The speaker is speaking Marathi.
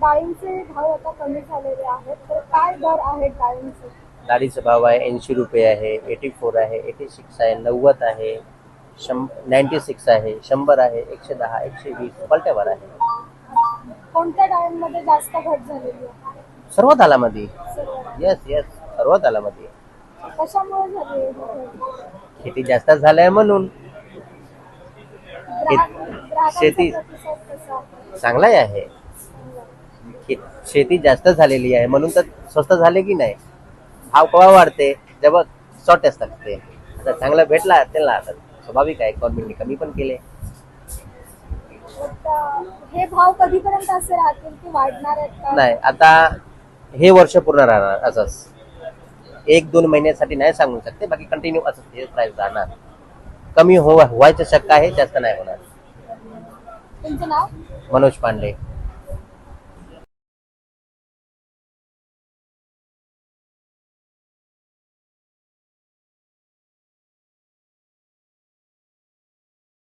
डाळींचे भाव आता कमी झालेले आहेत. तर काय दर आहेत डाळींचे डाळीचा भाव आहे ऐंशी रुपये आहे एटी फोर आहे एटी सिक्स आहे नव्वद आहे शं नाईन्टी सिक्स आहे शंभर आहे एकशे दहा एकशे वीस पलट्यावर आहे. कोणत्या डाळींमध्ये जास्त घट झालेली आहे? सर्व दालामध्ये सर्व येस येस सर्व दालामध्ये कशामुळे झाली आहे ही घट? खेती जास्त झालंय म्हणून. ग्राहक- ग्राहकांचा शेती- प्रतिसाद कसा आहे? चांगलाही आहे. शेती जास्त झालेली आहे. म्हणून तर स्वस्त झाले की नाही? भाव केव्हा वाढते? जेव्हा शॉर्ट असतात ते आता चांगलं भेटला त्याला आता स्वाभाविक आहे गव्हर्नमेंटने कमी पण केले. हे भाव कधीपर्यंत असे राहतील की वाढणार आहेत नाही आता हे वर्ष पूर्ण राहणार असंच. एक दोन महिन्यासाठी नाही सांगू शकते बाकी कंटिन्यू असंच हे प्राइस राहणार. कमी हो व्हायचं शक्य आहे जास्त नाही होणार. तुमचं नाव? मनोज पांडे.